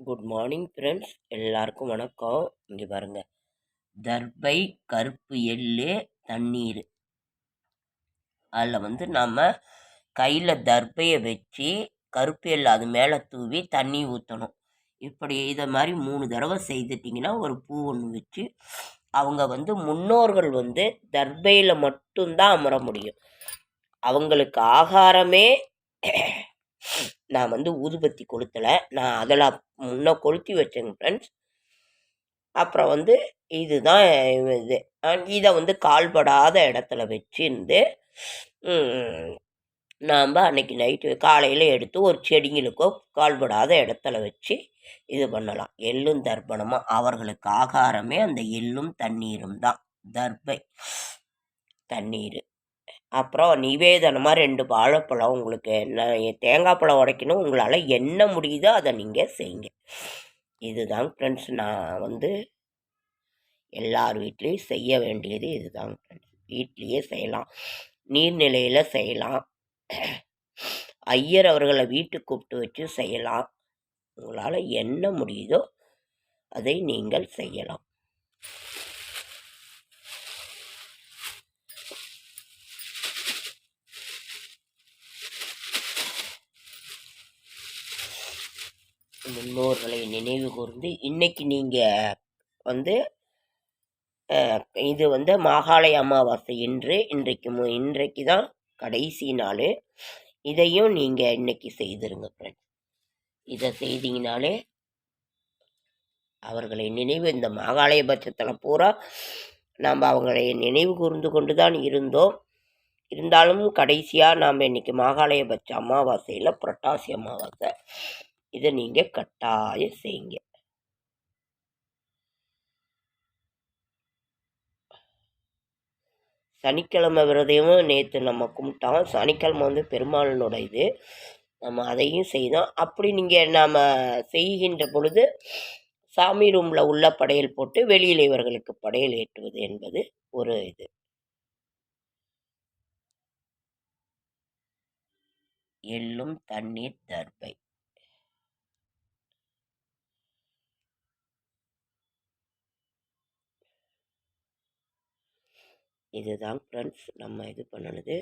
Good morning friends எல்லாருக்கும் வணக்கம். இங்கே பாருங்க. தர்பை கருப்பு எள்ளு தண்ணீர். அதில் வந்து நம்ம கையில் தர்பையை வச்சு கருப்பு எள்ளு அது மேலே தூவி தண்ணி ஊற்றணும் இப்படி இதை மாதிரி மூணு தடவை செய்துட்டிங்கன்னா ஒரு பூ ஒன்று வச்சு அவங்க வந்து முன்னோர்கள் வந்து தர்பையில் மட்டும்தான் அமர முடியும். அவங்களுக்கு ஆகாரமே நான் வந்து ஊதுபத்தி கொளுத்தலை. நான் அதில் முன்ன கொளுத்தி வச்சேங்க ஃப்ரெண்ட்ஸ் அப்புறம் வந்து இதுதான் இது. இதை வந்து கால்படாத இடத்துல வச்சிருந்து நாம் அன்னைக்கு நைட்டு காலையில் எடுத்து ஒரு செடிங்களுக்கோ கால்படாத இடத்துல வச்சு இது பண்ணலாம். எள்ளும் தர்ப்பணமாக அவர்களுக்கு ஆகாரமே அந்த எள்ளும் தண்ணீரும் தான். தர்பை தண்ணீர். அப்புறம் நிவேதனமாக ரெண்டு வாழைப்பழம் உங்களுக்கு என்ன தேங்காய் பழம் உடைக்கணும் உங்களால் என்ன முடியுதோ அதை நீங்கள் செய்யுங்க. இதுதான் ஃப்ரெண்ட்ஸ் நான் வந்து எல்லார் வீட்லேயும் செய்ய வேண்டியது இதுதான் ஃப்ரெண்ட்ஸ் வீட்லேயே செய்யலாம். நீர்நிலையில் செய்யலாம். ஐயர் அவர்களை வீட்டுக்கு கூப்பிட்டு வச்சு செய்யலாம். உங்களால் என்ன முடியுதோ அதை நீங்கள் செய்யலாம். முன்னோர்களை நினைவு கூர்ந்து இன்னைக்கு நீங்கள் வந்து இது வந்து மாகாளய அமாவாசை இன்று இன்றைக்கு மு இன்றைக்கு தான் கடைசி நாள். இதையும் நீங்கள் இன்னைக்கு செய்திருங்க ஃப்ரெண்ட்ஸ் இதை செய்தீங்கனாலே அவர்களை நினைவு இந்த மாகாளய பட்சத்தில் பூரா நாம் அவங்களை நினைவு கூர்ந்து கொண்டு தான் இருந்தோம். இருந்தாலும் கடைசியாக நாம் இன்றைக்கி மாகாளயபட்ச அமாவாசையில் புரட்டாசி அமாவாசை. இதை நீங்கள் கட்டாயம் செய்யுங்க சனிக்கிழமை விரதையும் நேற்று நம்ம கும்பிட்டோம். சனிக்கிழமை வந்து பெருமாளினோட இது. நம்ம அதையும் செய்தோம். அப்படி நீங்கள் நாம் செய்கின்ற பொழுது சாமி ரூமில் உள்ள படையல் போட்டு வெளியில் இவர்களுக்கு படையல் ஏற்றுவது என்பது ஒரு இது. எள்ளும் தண்ணீர் தர்பை. இதுதான் ஃப்ரெண்ட்ஸ் நம்ம இது பண்ணினது.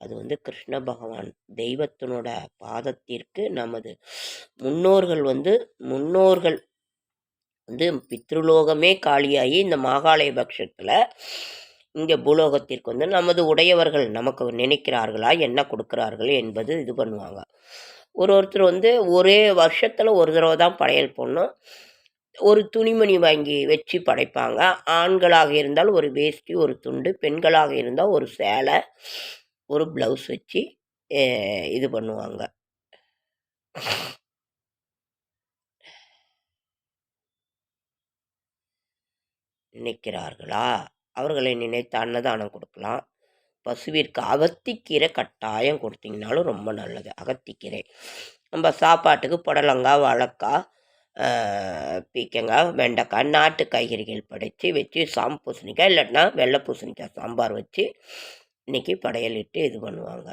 அது வந்து கிருஷ்ண பகவான் தெய்வத்தினோட பாதத்திற்கு நமது முன்னோர்கள் வந்து முன்னோர்கள் வந்து பித்ருலோகமே காலியாகி இந்த மாகாலய பட்சத்தில் இங்கே பூலோகத்திற்கு வந்து நமது உடையவர்கள் நமக்கு நினைக்கிறார்களா என்ன கொடுக்குறார்கள் என்பது இது பண்ணுவாங்க. ஒரு ஒருத்தர் வந்து ஒரே வருஷத்தில் ஒரு தடவை தான் படையல் போடணும். ஒரு துணிமணி வாங்கி வச்சு படைப்பாங்க. ஆண்களாக இருந்தால் ஒரு வேஷ்டி ஒரு துண்டு பெண்களாக இருந்தால் ஒரு சேலை ஒரு ப்ளவுஸ் வச்சு இது பண்ணுவாங்க. நினைக்கிறார்களா? அவர்களை நினைத்து அன்னதானம் கொடுக்கலாம். பசுவிற்கு அகத்திக்கீரை கட்டாயம் கொடுத்தீங்கனாலும் ரொம்ப நல்லது. அகத்திக்கீரை. நம்ம சாப்பாட்டுக்கு புடலங்காய் வாழைக்காய் பீக்கங்காய் வெண்டைக்காய் நாட்டு காய்கறிகள் படைத்து வச்சு சாம் பூசணிக்காய் இல்லாட்டினா வெள்ளை பூசணிக்காய் சாம்பார் வச்சு இன்றைக்கி படையலிட்டு இது பண்ணுவாங்க.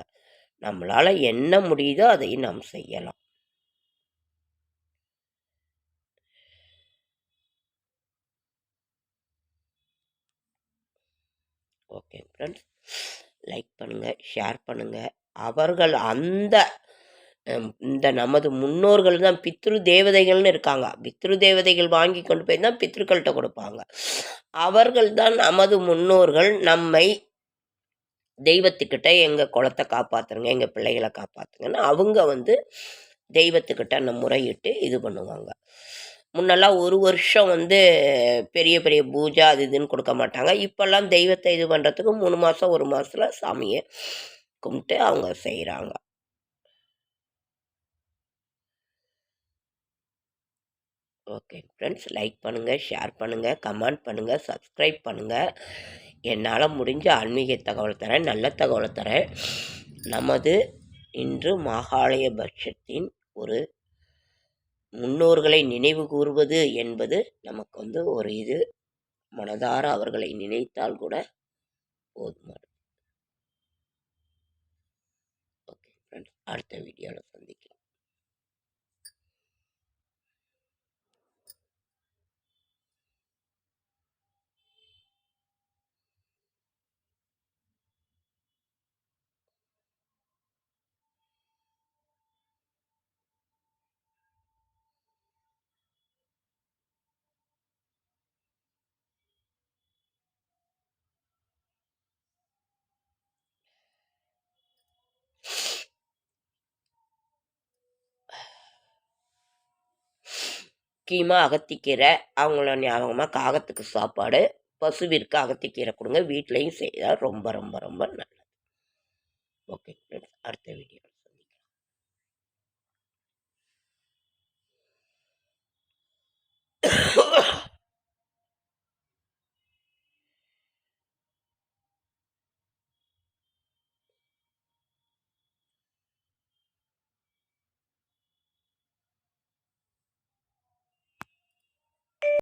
நம்மளால் என்ன முடியுதோ அதையும் நாம் செய்யலாம். Okay friends. லைக் பண்ணுங்கள் ஷேர் பண்ணுங்கள் அவர்கள் அந்த இந்த நமது முன்னோர்கள் தான் பித்ரு தேவதைகள்னு இருக்காங்க. பித்ரு தேவதைகள் வாங்கி கொண்டு போய் தான் பித்ருக்கள்கிட்ட கொடுப்பாங்க. அவர்கள் தான் நமது முன்னோர்கள். நம்மை தெய்வத்துக்கிட்ட எங்கள் குளத்தை காப்பாற்றுங்க எங்கள் பிள்ளைகளை காப்பாற்றுங்கன்னு அவங்க வந்து தெய்வத்துக்கிட்ட அந்த முறையிட்டு இது பண்ணுவாங்க. முன்னெல்லாம் ஒரு வருஷம் வந்து பெரிய பெரிய பூஜை அது இதுன்னு கொடுக்க மாட்டாங்க. இப்போல்லாம் தெய்வத்தை இது பண்ணுறதுக்கு மூணு மாதம் ஒரு மாதத்தில் சாமியை கும்பிட்டு அவங்க செய்கிறாங்க ஓகே ஃப்ரெண்ட்ஸ் லைக் பண்ணுங்கள் ஷேர் பண்ணுங்கள் கமெண்ட் பண்ணுங்கள் சப்ஸ்கிரைப் பண்ணுங்கள் என்னால் முடிஞ்ச ஆன்மீக தகவல் தரேன் நல்ல தகவலை தரேன். நமது இன்று மாகாலய பட்சத்தின் ஒரு முன்னோர்களை நினைவு கூறுவது என்பது நமக்கு வந்து ஒரு இது மனதார அவர்களை நினைத்தால் கூட போதுமானது. ஓகே ஃப்ரெண்ட்ஸ் அடுத்த வீடியோவில் சந்திக்கலாம். முக்கியமாக அகத்திக்கீரை அவங்கள ஞாபகமாக காகத்துக்கு சாப்பாடு பசுவிற்கு அகத்திக்கீரை கொடுங்க வீட்லேயும் செய்தால் ரொம்ப ரொம்ப ரொம்ப நல்லது. ஓகே